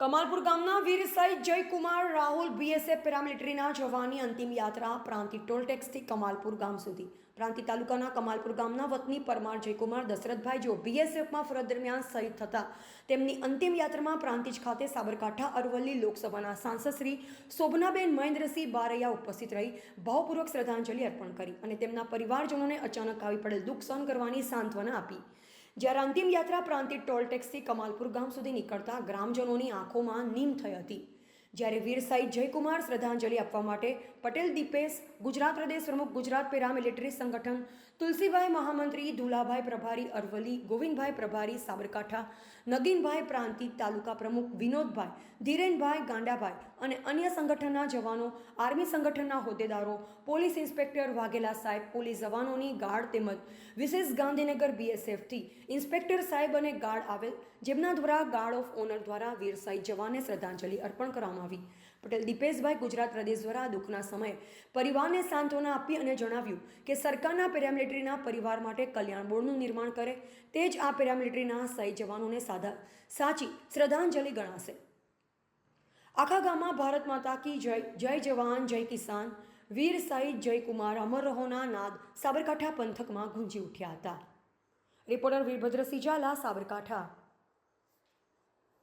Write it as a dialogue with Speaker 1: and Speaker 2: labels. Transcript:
Speaker 1: કમાલપુર ગામના વીર સહિત જયકુમાર રાહુલ બીએસએફ પેરામિલિટરીના જવાની અંતિમ યાત્રા પ્રાંતિ ટોલ ટેક્સથી કમાલપુર ગામ સુધી. પ્રાંતિ તાલુકાના કમાલપુર ગામના વતની પરમાર જયકુમાર દશરથભાઈ જો બીએસએફમાં ફરજ દરમિયાન શહીદ થતા, તેમની અંતિમ યાત્રામાં પ્રાંતિજ ખાતે સાબરકાંઠા અરવલ્લી લોકસભાના સાંસદ શ્રી શોભનાબેન મહેન્દ્રસિંહ બારૈયા ઉપસ્થિત રહી, ભાવપૂર્વક શ્રદ્ધાંજલિ અર્પણ કરી અને તેમના પરિવારજનોને અચાનક આવી પડેલ દુઃખ સહન કરવાની સાંત્વના આપી. જ્યારે અંતિમ યાત્રા પ્રાંતિજ ટોલ ટેક્સથી કમાલપુર ગામ સુધી નીકળતા ગ્રામજનોની આંખોમાં નીમ થઈ હતી. જ્યારે વીર સાઈ જયકુમાર શ્રદ્ધાંજલિ આપવા માટે પટેલ દીપેશ, ગુજરાત પ્રદેશ પ્રમુખ ગુજરાત પેરા મિલિટરી સંગઠન, તુલસીભાઈ મહામંત્રી ધુલાભાઈ પ્રભારી અરવલી ગોવિંદભાઈ પ્રભારી સાબરકાંઠા, નગીનભાઈ પ્રાંતિક તાલુકા પ્રમુખ વિનોદભાઈ, ધીરેનભાઈ ગાંડાભાઈ અને અન્ય સંગઠનના જવાનો, આર્મી સંગઠનના હોદ્દેદારો, પોલીસ ઇન્સ્પેક્ટર વાઘેલા સાહેબ, પોલીસ જવાનોની ગાર્ડ તેમજ વિશેષ ગાંધીનગર બીએસએફથી ઇન્સ્પેક્ટર સાહેબ અને ગાર્ડ આવેલ, જેમના દ્વારા ગાર્ડ ઓફ ઓનર દ્વારા વીર સાઈ જવાનને શ્રદ્ધાંજલિ અર્પણ કરવામાં આવી. પટેલ દીપેશભાઈ ગુજરાત પ્રદેશ દ્વારા આ દુઃખના સમયે પરિવારને સાંત્વના આપી અને જણાવ્યું કે સરકારના પેરામિલિટરીના પરિવાર માટે કલ્યાણ બોર્ડનું નિર્માણ કરે, તે જ આ પેરામિલિટરીના શહીદ જવાનોને સાધા, સાચી શ્રદ્ધાંજલિ ગણાશે. આખા ગામમાં ભારત માતા કી જય જય જવાન, જય કિસાન, વીર સાહિદ જય કુમાર અમર રહોના નાદ સાબરકાંઠા પંથકમાં ગુંજી ઉઠ્યા હતા. રિપોર્ટર વીરભદ્રસિંહ ઝાલા સાબરકાંઠા.